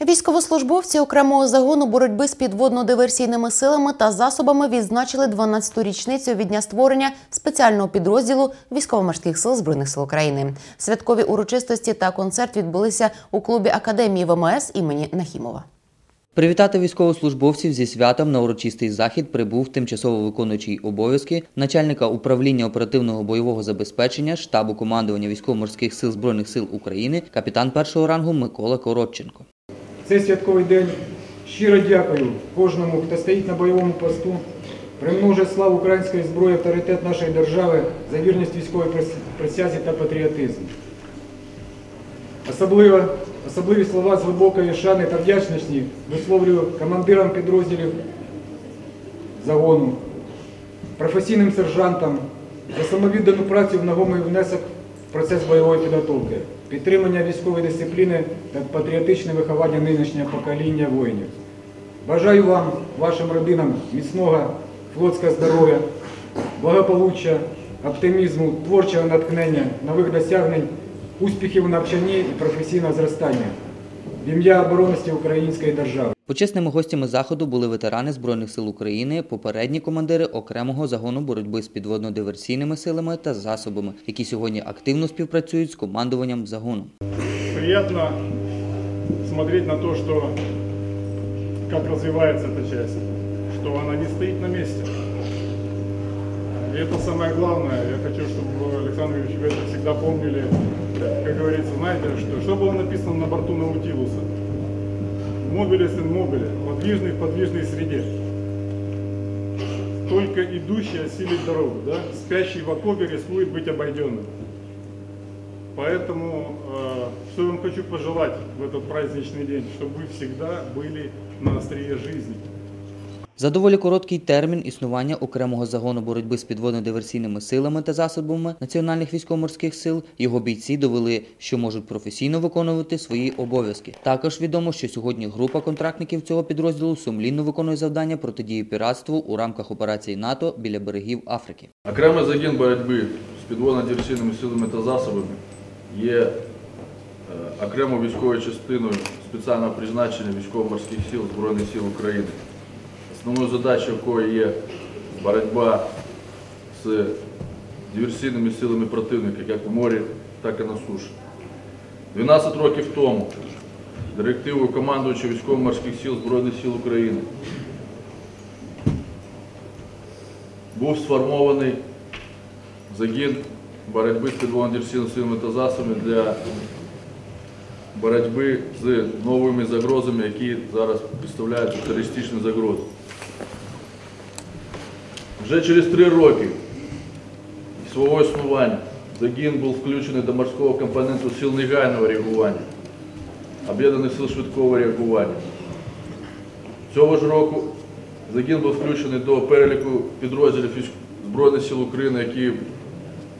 Військовослужбовці окремого загону боротьби з підводно-диверсійними силами та засобами відзначили 12-ту річницю від дня створення спеціального підрозділу військово-морських сил збройних сил України. Святкові урочистості та концерт відбулися у клубі академії ВМС імені Нахімова. Привітати військовослужбовців зі святом на урочистий захід прибув тимчасово виконуючий обов'язки начальника управління оперативного бойового забезпечення штабу командування військово-морських сил збройних сил України, капітан першого рангу Микола Коротченко. Цей святковий день щиро дякую кожному, хто стоїть на бойовому посту, примножить славу української зброї, авторитет нашої держави за вірність військової присязі та патріотизм. Особливо, особливі слова з глибокої шани та вдячності висловлюю командирам підрозділів загону, професійним сержантам за самовіддану працю в нагомий внесок процес бойової підготовки, підтримання військової дисципліни та патріотичне виховання нинішнього покоління воїнів. Бажаю вам, вашим родинам, міцного флотського здоров'я, благополуччя, оптимізму, творчого натхнення, нових досягнень, успіхів у навчанні і професійного зростання в ім'я оборонності української держави. Почесними гостями заходу були ветерани Збройних сил України, попередні командири окремого загону боротьби з підводно-диверсійними силами та засобами, які сьогодні активно співпрацюють з командуванням загону. Приятно смотреть на то, что как развивается эта часть, что она не стоит на месте. И это самое главное. Я хочу, чтобы Александр Ильич вы это всегда помнили. Как говорится, знаете, что, что было написано на борту Наутилуса? Мобилес и мобиле, подвижный в подвижной среде. Только идущий осилит дорогу, да? спящий в окопе рискует быть обойденным. Поэтому, э, что я вам хочу пожелать в этот праздничный день, чтобы вы всегда были на острие жизни. За доволі короткий термін існування окремого загону боротьби з підводно-диверсійними силами та засобами національних військово-морських сил його бійці довели, що можуть професійно виконувати свої обов'язки. Також відомо, що сьогодні група контрактників цього підрозділу сумлінно виконує завдання протидії піратству у рамках операції НАТО біля берегів Африки. Окремий загін боротьби з підводно-диверсійними силами та засобами є е, окремою військовою частиною спеціального призначення військово-морських сил Збройних сил України. Основною задачою якої є боротьба з диверсійними силами противника як в морі, так і на суші. 12 років тому директивою командуючого військово-морських сил Збройних сил України був сформований загін боротьби з підводно-диверсійними силами та засобами для боротьби з новими загрозами, які зараз представляють терористичні загрози. Вже через три роки свого існування загін був включений до морського компоненту сил негайного реагування, об'єднаних сил швидкого реагування. Цього ж року загін був включений до переліку підрозділів Збройних сил України, які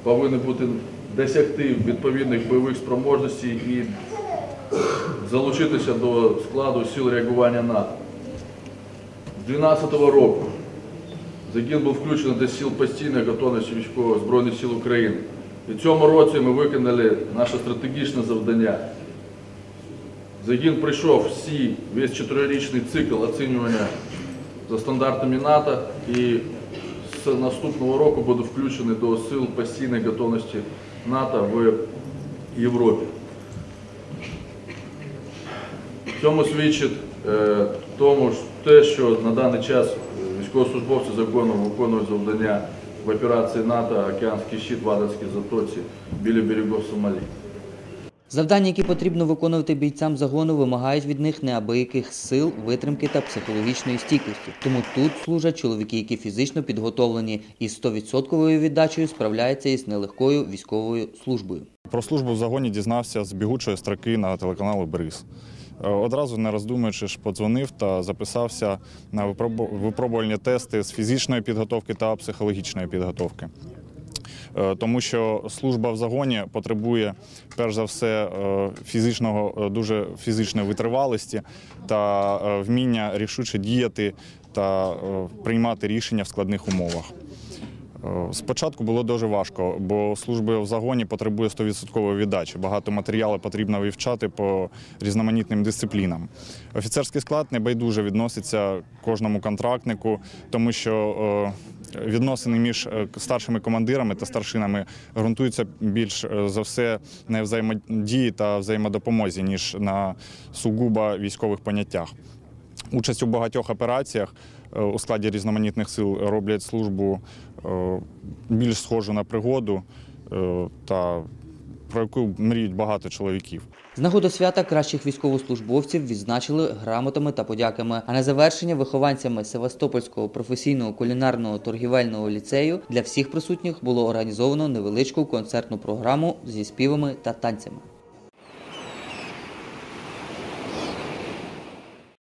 повинні бути досягти відповідних бойових спроможностей і залучитися до складу сил реагування НАТО. З 2012 року загін був включений до сил постійної готовності військових Збройних сил України. І в цьому році ми виконали наше стратегічне завдання. Загін пройшов всі, весь чотирирічний цикл оцінювання за стандартами НАТО і з наступного року буде включений до сил постійної готовності НАТО в Європі. Цьому свідчить е, тому ж те, що на даний час військовослужбовці закону виконують завдання в операції НАТО Океанський щит в Аденській затоці біля берегів Сомалі. Завдання, які потрібно виконувати бійцям загону, вимагають від них неабияких сил, витримки та психологічної стійкості. Тому тут служать чоловіки, які фізично підготовлені і з 100% віддачею справляються із нелегкою військовою службою. Про службу в загоні дізнався з бігучої строки на телеканалу Бриз. Е, Одразу не роздумуючи, подзвонив та записався на випробу- випробувальні тести з фізичної підготовки та психологічної підготовки. Е, Тому що служба в загоні потребує перш за все е, фізичного, дуже фізичної витривалості та вміння рішуче діяти та приймати рішення в складних умовах. Е, Спочатку було дуже важко, бо служба в загоні потребує 100% віддачі. Багато матеріалу потрібно вивчати по різноманітним дисциплінам. Офіцерський склад небайдуже відноситься кожному контрактнику, тому що е, відносини між е, старшими командирами та старшинами ґрунтуються більш за все на взаємодії та взаємодопомозі, ніж на сугубо військових поняттях. Участь у багатьох операціях е, у складі різноманітних сил роблять службу е, більш схожу на пригоду е, та про яку мріють багато чоловіків. З нагоди свята кращих військовослужбовців відзначили грамотами та подяками. А на завершення вихованцями Севастопольського професійного кулінарного торгівельного ліцею для всіх присутніх було організовано невеличку концертну програму зі співами та танцями.